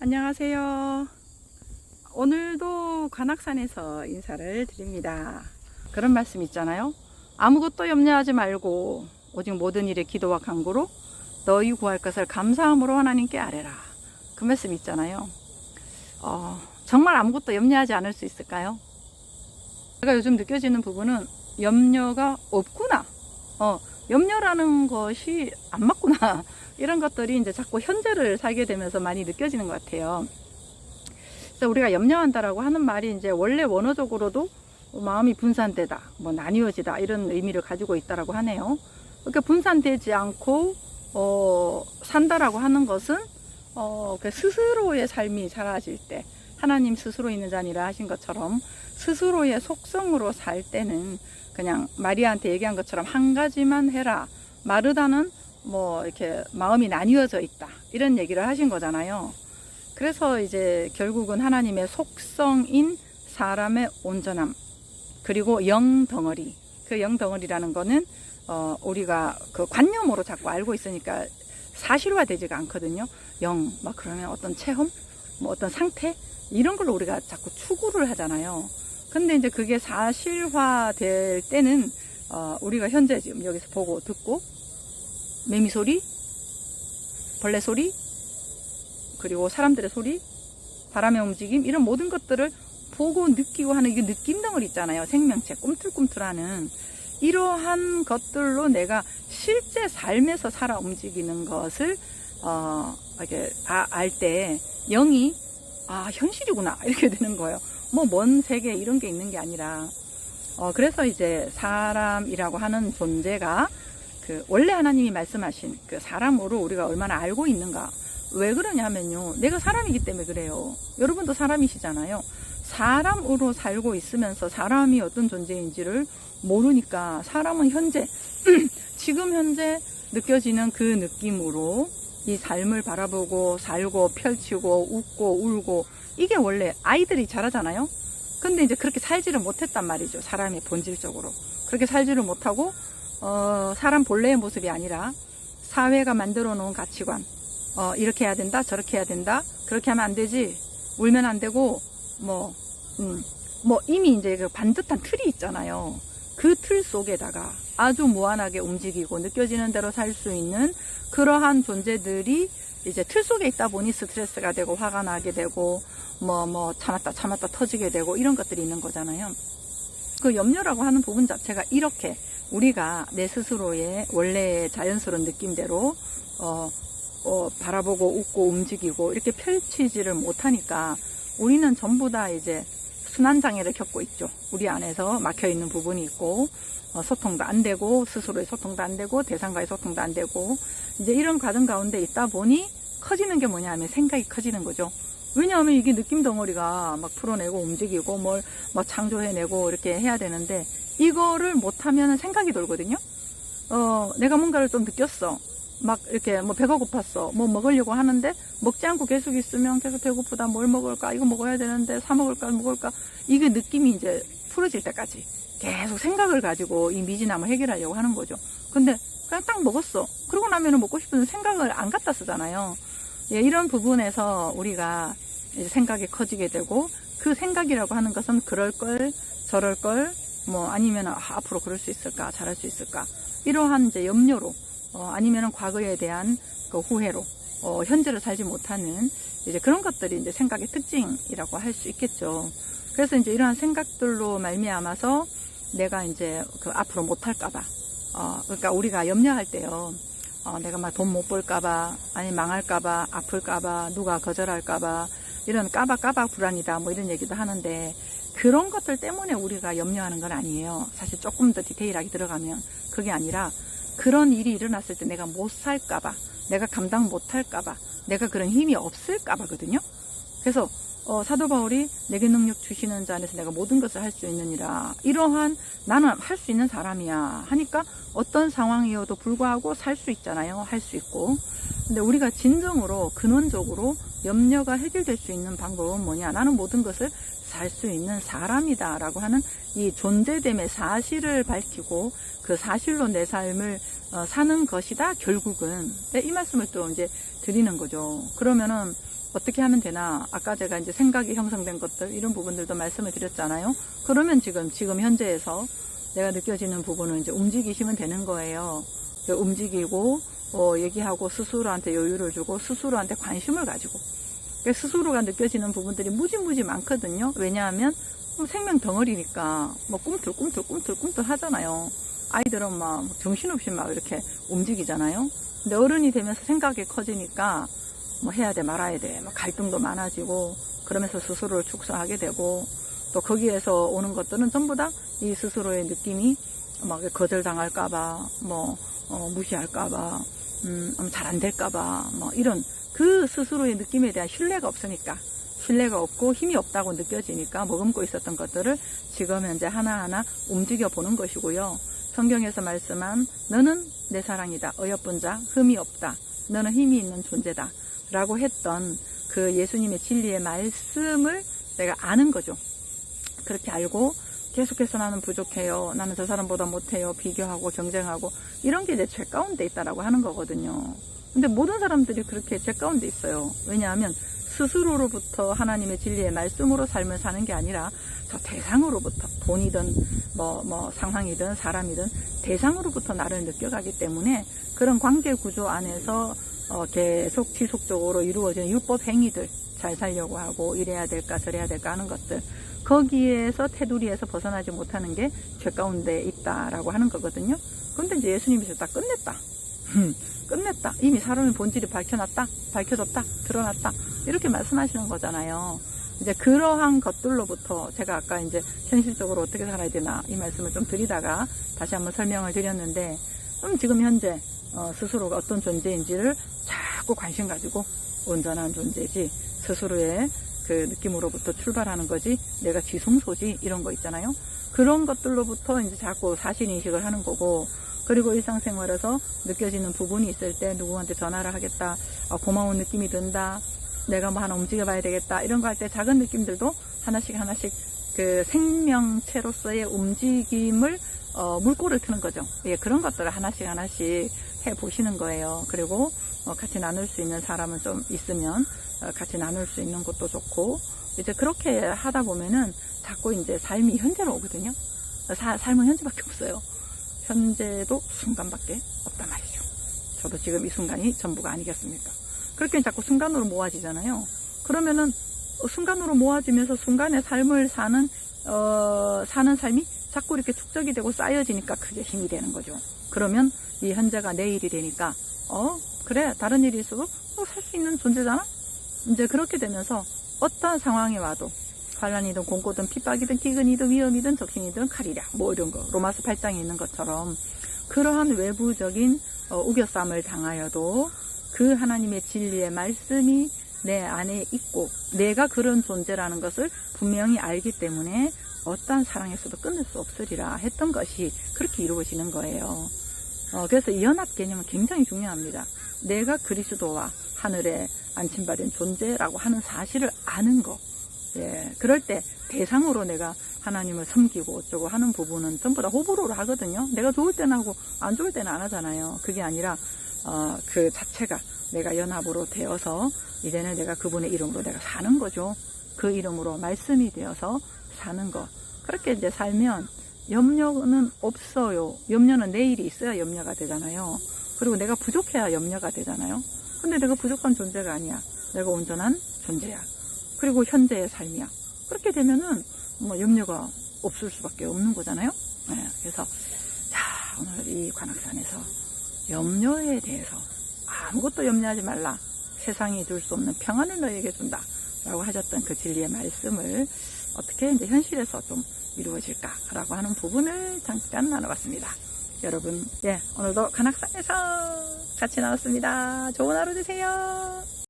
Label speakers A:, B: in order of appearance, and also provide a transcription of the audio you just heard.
A: 안녕하세요. 오늘도 관악산에서 인사를 드립니다. 그런 말씀 있잖아요. 아무것도 염려하지 말고 오직 모든 일에 기도와 간구로 너희 구할 것을 감사함으로 하나님께 아뢰라. 그 말씀 있잖아요. 어, 정말 아무것도 염려하지 않을 수 있을까요? 제가 요즘 느껴지는 부분은 염려가 없구나. 어, 염려라는 것이 안 맞구나. 이런 것들이 이제 자꾸 현재를 살게 되면서 많이 느껴지는 것 같아요. 그래서 우리가 염려한다라고 하는 말이 이제 원래 원어적으로도 마음이 분산되다, 뭐 나뉘어지다 이런 의미를 가지고 있다라고 하네요. 그러니까 분산되지 않고 어, 산다라고 하는 것은 어, 그 스스로의 삶이 사라질 때 하나님 스스로 있는 자니라 하신 것처럼 스스로의 속성으로 살 때는 그냥 마리아한테 얘기한 것처럼 한 가지만 해라. 마르다는 뭐 이렇게 마음이 나뉘어져 있다. 이런 얘기를 하신 거잖아요. 그래서 이제 결국은 하나님의 속성인 사람의 온전함 그리고 영 덩어리 그 영 덩어리라는 거는 어 우리가 그 관념으로 자꾸 알고 있으니까 사실화 되지가 않거든요. 영 막 그러면 어떤 체험 뭐 어떤 상태 이런 걸로 우리가 자꾸 추구를 하잖아요. 근데 이제 그게 사실화 될 때는 어 우리가 현재 지금 여기서 보고 듣고 매미 소리, 벌레 소리, 그리고 사람들의 소리, 바람의 움직임 이런 모든 것들을 보고 느끼고 하는 이게 느낌 덩어리 있잖아요. 생명체 꿈틀꿈틀하는 이러한 것들로 내가 실제 삶에서 살아 움직이는 것을 어 이렇게 아, 알 때 영이 아 현실이구나 이렇게 되는 거예요. 뭐 먼 세계 이런 게 있는 게 아니라 어 그래서 이제 사람이라고 하는 존재가 그 원래 하나님이 말씀하신 그 사람으로 우리가 얼마나 알고 있는가. 왜 그러냐 하면요. 내가 사람이기 때문에 그래요. 여러분도 사람이시잖아요. 사람으로 살고 있으면서 사람이 어떤 존재인지를 모르니까 사람은 현재, 지금 현재 느껴지는 그 느낌으로 이 삶을 바라보고 살고 펼치고 웃고 울고 이게 원래 아이들이 잘하잖아요. 근데 이제 그렇게 살지를 못했단 말이죠. 사람이 본질적으로. 그렇게 살지를 못하고 어, 사람 본래의 모습이 아니라 사회가 만들어 놓은 가치관. 어, 이렇게 해야 된다, 저렇게 해야 된다, 그렇게 하면 안 되지, 울면 안 되고, 뭐, 음, 뭐 이미 이제 그 반듯한 틀이 있잖아요. 그 틀 속에다가 아주 무한하게 움직이고 느껴지는 대로 살 수 있는 그러한 존재들이 이제 틀 속에 있다 보니 스트레스가 되고 화가 나게 되고 뭐, 뭐, 참았다, 참았다 터지게 되고 이런 것들이 있는 거잖아요. 그 염려라고 하는 부분 자체가 이렇게 우리가 내 스스로의 원래의 자연스러운 느낌대로 어, 어, 바라보고 웃고 움직이고 이렇게 펼치지를 못하니까 우리는 전부 다 이제 순환 장애를 겪고 있죠. 우리 안에서 막혀 있는 부분이 있고 어, 소통도 안 되고 스스로의 소통도 안 되고 대상과의 소통도 안 되고 이제 이런 과정 가운데 있다 보니 커지는 게 뭐냐 하면 생각이 커지는 거죠. 왜냐하면 이게 느낌 덩어리가 막 풀어내고 움직이고 뭘 막 창조해내고 이렇게 해야 되는데 이거를 못하면 생각이 돌거든요. 어, 내가 뭔가를 좀 느꼈어. 막 이렇게 뭐 배가 고팠어. 뭐 먹으려고 하는데 먹지 않고 계속 있으면 계속 배고프다. 뭘 먹을까? 이거 먹어야 되는데 사 먹을까? 먹을까? 이게 느낌이 이제 풀어질 때까지 계속 생각을 가지고 이 미진함을 해결하려고 하는 거죠. 근데 그냥 딱 먹었어. 그러고 나면은 먹고 싶은 생각을 안 갖다 쓰잖아요. 예, 이런 부분에서 우리가 생각이 커지게 되고 그 생각이라고 하는 것은 그럴 걸, 저럴 걸, 뭐 아니면 아, 앞으로 그럴 수 있을까, 잘할 수 있을까 이러한 이제 염려로 어, 아니면은 과거에 대한 그 후회로 어, 현재를 살지 못하는 이제 그런 것들이 이제 생각의 특징이라고 할 수 있겠죠. 그래서 이제 이러한 생각들로 말미암아서 내가 이제 그 앞으로 못할까봐 어, 그러니까 우리가 염려할 때요. 어, 내가 막 돈 못 벌까봐, 아니 망할까봐, 아플까봐, 누가 거절할까봐, 이런 까박까박 불안이다, 뭐 이런 얘기도 하는데, 그런 것들 때문에 우리가 염려하는 건 아니에요. 사실 조금 더 디테일하게 들어가면 그게 아니라, 그런 일이 일어났을 때 내가 못 살까봐, 내가 감당 못 할까봐, 내가 그런 힘이 없을까봐거든요. 그래서 어, 사도 바울이 내게 능력 주시는 자 안에서 내가 모든 것을 할 수 있느니라. 이러한 나는 할 수 있는 사람이야. 하니까 어떤 상황이어도 불구하고 살 수 있잖아요. 할 수 있고. 근데 우리가 진정으로 근원적으로 염려가 해결될 수 있는 방법은 뭐냐? 나는 모든 것을 살 수 있는 사람이다. 라고 하는 이 존재됨의 사실을 밝히고 그 사실로 내 삶을 어, 사는 것이다. 결국은. 네, 이 말씀을 또 이제 드리는 거죠. 그러면은 어떻게 하면 되나? 아까 제가 이제 생각이 형성된 것들, 이런 부분들도 말씀을 드렸잖아요. 그러면 지금, 지금 현재에서 내가 느껴지는 부분은 이제 움직이시면 되는 거예요. 그 움직이고, 어, 얘기하고 스스로한테 여유를 주고 스스로한테 관심을 가지고. 그 스스로가 느껴지는 부분들이 무지무지 많거든요. 왜냐하면 뭐 생명 덩어리니까 뭐 꿈틀 꿈틀 꿈틀 꿈틀 하잖아요. 아이들은 막 정신없이 막 이렇게 움직이잖아요. 근데 어른이 되면서 생각이 커지니까 뭐 해야 돼 말아야 돼. 막 갈등도 많아지고 그러면서 스스로를 축소하게 되고 또 거기에서 오는 것들은 전부 다 이 스스로의 느낌이 막 거절당할까봐 뭐 어, 무시할까봐 음, 잘 안 될까봐 뭐 이런 그 스스로의 느낌에 대한 신뢰가 없으니까 신뢰가 없고 힘이 없다고 느껴지니까 머금고 있었던 것들을 지금 현재 하나하나 움직여 보는 것이고요. 성경에서 말씀한 너는 내 사랑이다. 어여쁜 자 흠이 없다. 너는 힘이 있는 존재다. 라고 했던 그 예수님의 진리의 말씀을 내가 아는 거죠. 그렇게 알고 계속해서 나는 부족해요. 나는 저 사람보다 못해요. 비교하고 경쟁하고 이런 게 이제 죄 가운데 있다라고 하는 거거든요. 근데 모든 사람들이 그렇게 죄 가운데 있어요. 왜냐하면 스스로로부터 하나님의 진리의 말씀으로 삶을 사는 게 아니라 저 대상으로부터 돈이든 뭐, 뭐 상황이든 사람이든 대상으로부터 나를 느껴가기 때문에 그런 관계 구조 안에서 어, 계속 지속적으로 이루어지는 율법 행위들 잘 살려고 하고 이래야 될까 저래야 될까 하는 것들 거기에서 테두리에서 벗어나지 못하는 게 죄 가운데 있다라고 하는 거거든요. 그런데 이제 예수님이 다 끝냈다. 끝냈다. 이미 사람의 본질이 밝혀놨다. 밝혀졌다. 드러났다. 이렇게 말씀하시는 거잖아요. 이제 그러한 것들로부터 제가 아까 이제 현실적으로 어떻게 살아야 되나 이 말씀을 좀 드리다가 다시 한번 설명을 드렸는데 그럼 지금 현재 어, 스스로가 어떤 존재인지를 자꾸 관심 가지고 온전한 존재지 스스로의 그 느낌으로부터 출발하는 거지 내가 지성소지 이런 거 있잖아요. 그런 것들로부터 이제 자꾸 사실 인식을 하는 거고 그리고 일상생활에서 느껴지는 부분이 있을 때 누구한테 전화를 하겠다 아, 고마운 느낌이 든다 내가 뭐 하나 움직여봐야 되겠다 이런 거 할 때 작은 느낌들도 하나씩 하나씩 그 생명체로서의 움직임을 어, 물꼬를 트는 거죠. 예, 그런 것들을 하나씩 하나씩 해 보시는 거예요. 그리고 어, 같이 나눌 수 있는 사람은 좀 있으면 어, 같이 나눌 수 있는 것도 좋고 이제 그렇게 하다 보면은 자꾸 이제 삶이 현재로 오거든요. 사- 삶은 현재밖에 없어요. 현재도 순간밖에 없단 말이죠. 저도 지금 이 순간이 전부가 아니겠습니까? 그렇게 자꾸 순간으로 모아지잖아요. 그러면은 순간으로 모아지면서 순간의 삶을 사는 어, 사는 삶이 자꾸 이렇게 축적이 되고 쌓여지니까 그게 힘이 되는 거죠. 그러면 이 현재가 내일이 되니까 어 그래 다른 일이 있어도 어, 살수 있는 존재잖아. 이제 그렇게 되면서 어떤 상황이 와도 환란이든 공고든 핍박이든 기근이든 위험이든 적신이든 칼이랴 뭐 이런 거 로마서 8장에 있는 것처럼 그러한 외부적인 어, 우겨쌈을 당하여도 그 하나님의 진리의 말씀이 내 안에 있고 내가 그런 존재라는 것을 분명히 알기 때문에 어떠한 사랑에서도 끊을 수 없으리라 했던 것이 그렇게 이루어지는 거예요. 어, 그래서 이 연합 개념은 굉장히 중요합니다. 내가 그리스도와 하늘에 안침받은 존재라고 하는 사실을 아는 거. 예, 그럴 때 대상으로 내가 하나님을 섬기고 어쩌고 하는 부분은 전부 다 호불호를 하거든요. 내가 좋을 때는 하고 안 좋을 때는 안 하잖아요. 그게 아니라 어, 그 자체가 내가 연합으로 되어서 이제는 내가 그분의 이름으로 내가 사는 거죠. 그 이름으로 말씀이 되어서 사는 거. 그렇게 이제 살면 염려는 없어요. 염려는 내일이 있어야 염려가 되잖아요. 그리고 내가 부족해야 염려가 되잖아요. 근데 내가 부족한 존재가 아니야. 내가 온전한 존재야. 그리고 현재의 삶이야. 그렇게 되면은 뭐 염려가 없을 수밖에 없는 거잖아요. 네, 그래서 자 오늘 이 관악산에서 염려에 대해서 아무것도 염려하지 말라. 세상이 줄 수 없는 평안을 너에게 준다. 라고 하셨던 그 진리의 말씀을 어떻게 이제 현실에서 좀 이루어질까라고 하는 부분을 잠깐 나눠봤습니다. 여러분, 예, 오늘도 간악산에서 같이 나왔습니다. 좋은 하루 되세요.